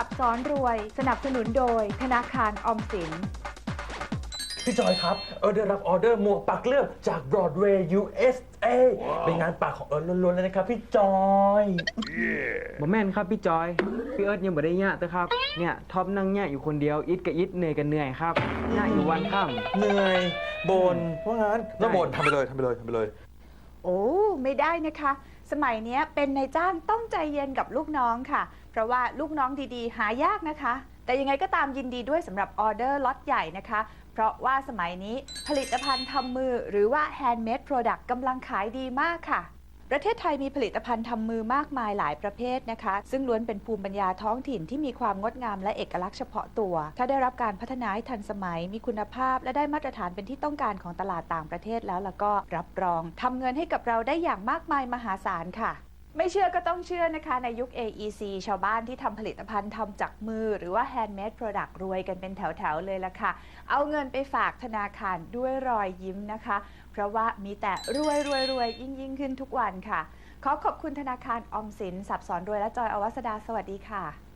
สับสอนรวย สนับสนุนโดย ธนาคารออมสิน พี่จอยครับ เออได้รับออเดอร์หมวกปักเลือกจาก Broadway USA เป็นงานปักของเอิร์ธล้วนๆเลยนะครับ พี่จอยบ่แม่นครับพี่จอย พี่เอิร์ธยังบ่ได้ยะเตอครับ เนี่ยท็อปนั่งยะอยู่คนเดียว อิดกับอิดเหนื่อยกันเหนื่อยครับยะอยู่วันค่ำเหนื่อยบนเพราะงั้นแล้วบนทำไปเลยทำไปเลยทำไปเลย โอ้ ไม่ได้นะคะ สมัยนี้เป็นนายจ้างต้องใจเย็นกับลูกน้องค่ะ เพราะว่าลูกน้องดีๆ หายากนะคะ แต่ยังไงก็ตามยินดีด้วยสำหรับออเดอร์ล็อตใหญ่นะคะ เพราะว่าสมัยนี้ผลิตภัณฑ์ทำมือหรือว่า handmade product กำลังขายดีมากค่ะ ประเทศไทยมีผลิตภัณฑ์ทำมือมากมายหลายประเภทนะคะ ซึ่งล้วนเป็นภูมิปัญญาท้องถิ่นที่มีความงดงามและเอกลักษณ์เฉพาะตัว ถ้าได้รับการพัฒนาให้ทันสมัย มีคุณภาพ และได้มาตรฐานเป็นที่ต้องการของตลาดต่างประเทศแล้วแล้วก็รับรองทำเงินให้กับเราได้อย่างมากมายมหาศาลค่ะ ไม่เชื่อก็ต้องเชื่อนะคะในยุค AEC ชาวบ้านที่ทำผลิตภัณฑ์ทำจากมือ หรือว่า handmade product รวยกันเป็นแถว ๆ เลยล่ะค่ะ เอาเงินไปฝากธนาคารด้วยรอยยิ้มนะคะ เพราะว่ามีแต่รวยรวยรวยยิ่งยิ่งขึ้นทุกวันค่ะ ขอขอบคุณธนาคารออมสินสับสอนรวยและจอยอวัสดาสวัสดีค่ะ